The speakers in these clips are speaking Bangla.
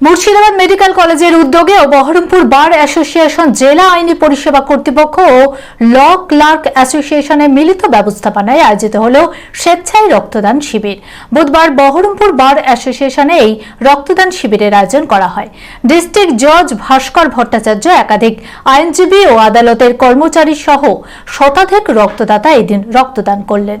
মুর্শিদাবাদ মেডিকেল কলেজের উদ্যোগে ও বহরমপুর বার অ্যাসোসিয়েশন জেলা আইনি পরিষেবা কর্তৃপক্ষ ও ল ক্লার্ক অ্যাসোসিয়েশনের মিলিত ব্যবস্থাপনায় আয়োজিত হল স্বেচ্ছায় রক্তদান শিবির। বুধবার বহরমপুর বার অ্যাসোসিয়েশনে এই রক্তদান শিবিরের আয়োজন করা হয়। ডিস্ট্রিক্ট জজ ভাস্কর ভট্টাচার্য একাধিক আইনজীবী ও আদালতের কর্মচারী সহ শতাধিক রক্তদাতা এদিন রক্তদান করলেন।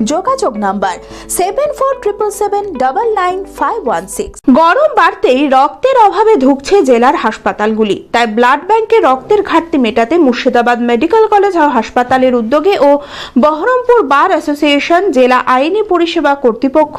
যোগাযোগ number seven four triple seven double nine five one six গরম বাড়তেই রক্তের অভাবে ধুকছে জেলার হাসপাতালগুলি তাই ব্লাড ব্যাংকে রক্তের ঘাটতি মেটাতে মুর্শিদাবাদ মেডিকেল কলেজ হাসপাতালের উদ্যোগে ও বহরমপুর বার অ্যাসোসিয়েশন জেলা আইনি পরিষেবা কর্তৃপক্ষ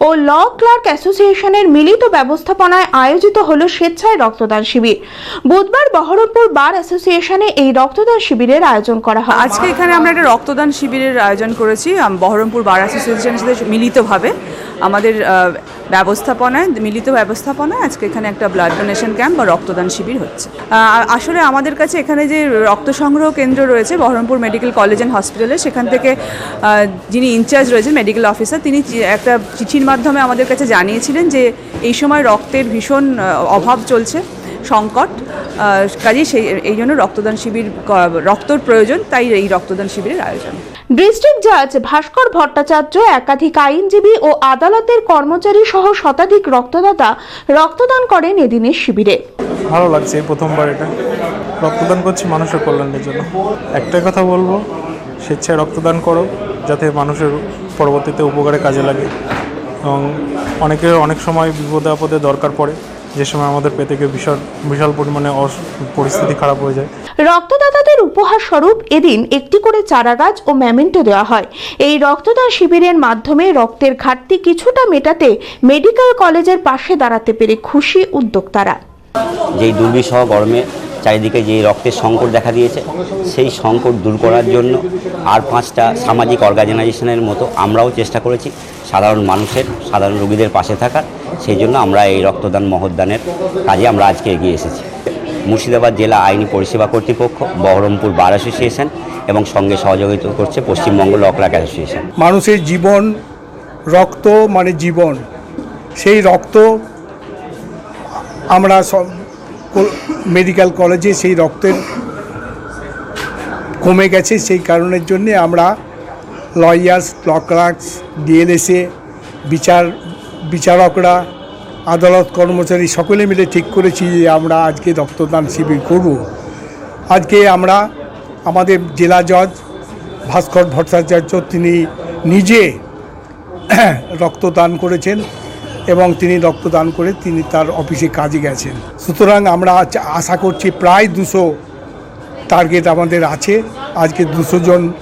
ও ল ক্লার্ক অ্যাসোসিয়েশনের মিলিত ব্যবস্থাপনায় আয়োজিত হল স্বেচ্ছায় রক্তদান শিবির। বুধবার বহরমপুর বার অ্যাসোসিয়েশনে এই রক্তদান শিবিরের আয়োজন করা হয়। আজকে এখানে আমরা একটা রক্তদান শিবিরের আয়োজন করেছি আম, বহরমপুর বার অ্যাসোসিয়েশনের সাথে মিলিতভাবে আমাদের ব্যবস্থাপনায়, মিলিত ব্যবস্থাপনায় আজকে এখানে একটা ব্লাড ডোনেশন ক্যাম্প বা রক্তদান শিবির হচ্ছে। আসলে আমাদের কাছে এখানে যে রক্ত সংগ্রহ কেন্দ্র রয়েছে বহরমপুর মেডিকেল কলেজ অ্যান্ড হসপিটালে, সেখান থেকে যিনি ইনচার্জ রয়েছেন মেডিকেল অফিসার তিনি একটা চিঠির মাধ্যমে আমাদের কাছে জানিয়েছিলেন যে এই সময় রক্তের ভীষণ অভাব চলছে। সংকট কাজেই সেই এই জন্য রক্তদান শিবির রক্তর প্রয়োজন তাই এই রক্তদান শিবিরের আয়োজন। ডিস্ট্রিক্ট জাজ ভাস্কর ভট্টাচার্য একাধিক আইনজীবী ও আদালতের কর্মচারী সহ শতাধিক রক্তদাতা রক্তদান করেন এদিনের শিবিরে। ভালো লাগছে এই প্রথমবার এটা। রক্তদান করছি মানুষের কল্যাণের জন্য। একটাই কথা বলব স্বেচ্ছায় রক্তদান করো যাতে মানুষের পরবর্তীতে উপকারে কাজে লাগে। এবং অনেকের অনেক সময় বিপদে আপদে দরকার পড়ে। যে সময় আমাদের পেতে গিয়ে বিশাল বিশাল পরিমাণে পরিস্থিতি খারাপ হয়ে যায়। রক্তদাতাদের উপহার স্বরূপ এদিন একটি করে চারাগাছ ও ম্যামেন্টো দেওয়া হয়। এই রক্তদান শিবিরের মাধ্যমে রক্তের ঘাটতি কিছুটা মেটাতে মেডিকেল কলেজের পাশে দাঁড়াতে পেরে খুশি উদ্যোক্তারা। যেই দুর্বিষহ গরমে চারিদিকে যে রক্তের সংকট দেখা দিয়েছে সেই সংকট দূর করার জন্য আর পাঁচটা সামাজিক অর্গানাইজেশনের মতো আমরাও চেষ্টা করেছি। সাধারণ মানুষের সাধারণ রোগীদের পাশে থাকার। সেই জন্য আমরা এই রক্তদান মহদানের কাজে আমরা আজকে এগিয়ে এসেছি। মুর্শিদাবাদ জেলা আইনি পরিষেবা কর্তৃপক্ষ বহরমপুর বার অ্যাসোসিয়েশন এবং সঙ্গে সহযোগিতা করছে পশ্চিমবঙ্গ লকলাক অ্যাসোসিয়েশন। মানুষের জীবন, রক্ত মানে জীবন। সেই রক্ত আমরা সব কল- মেডিকেল কলেজে সেই রক্তের কমে গেছে। সেই কারণের জন্যে আমরা লয়ার্স ল ক্লার্কস ডিএলএসএ, বিচার বিচারকরা, আদালত কর্মচারী সকলে মিলে ঠিক করেছি যে আমরা আজকে রক্তদান শিবির করব। আজকে আমরা আমাদের জেলা জজ ভাস্কর ভট্টাচার্য, তিনি নিজে রক্তদান করেছেন এবং তিনি রক্তদান করে তিনি তার অফিসে কাজে গেছেন। সুতরাং আমরা আশা করছি প্রায় দুশো টার্গেট আমাদের আছে। আজকে দুশো জন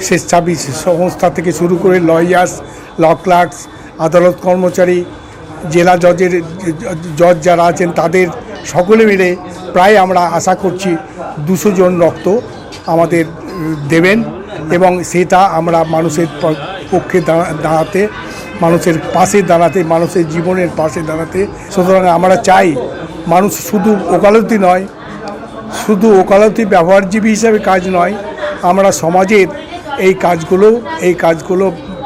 স্বেচ্ছাবী সংস্থা থেকে শুরু করে লয়ার্স ল ক্লার্কস আদালত কর্মচারী, জেলা জজের, জজ যারা আছেন তাদের সকলে মিলে প্রায় আমরা আশা করছি দুশো জন রক্ত আমাদের দেবেন এবং সেটা আমরা মানুষের পক্ষে দাঁড়াতে, মানুষের পাশে দাঁড়াতে, মানুষের জীবনের পাশে দাঁড়াতে। সুতরাং আমরা চাই মানুষ শুধু ওকালতি নয়, শুধু ওকালতি ব্যবহারজীবী হিসাবে কাজ নয়, আমরা সমাজের এই কাজগুলো এই কাজগুলো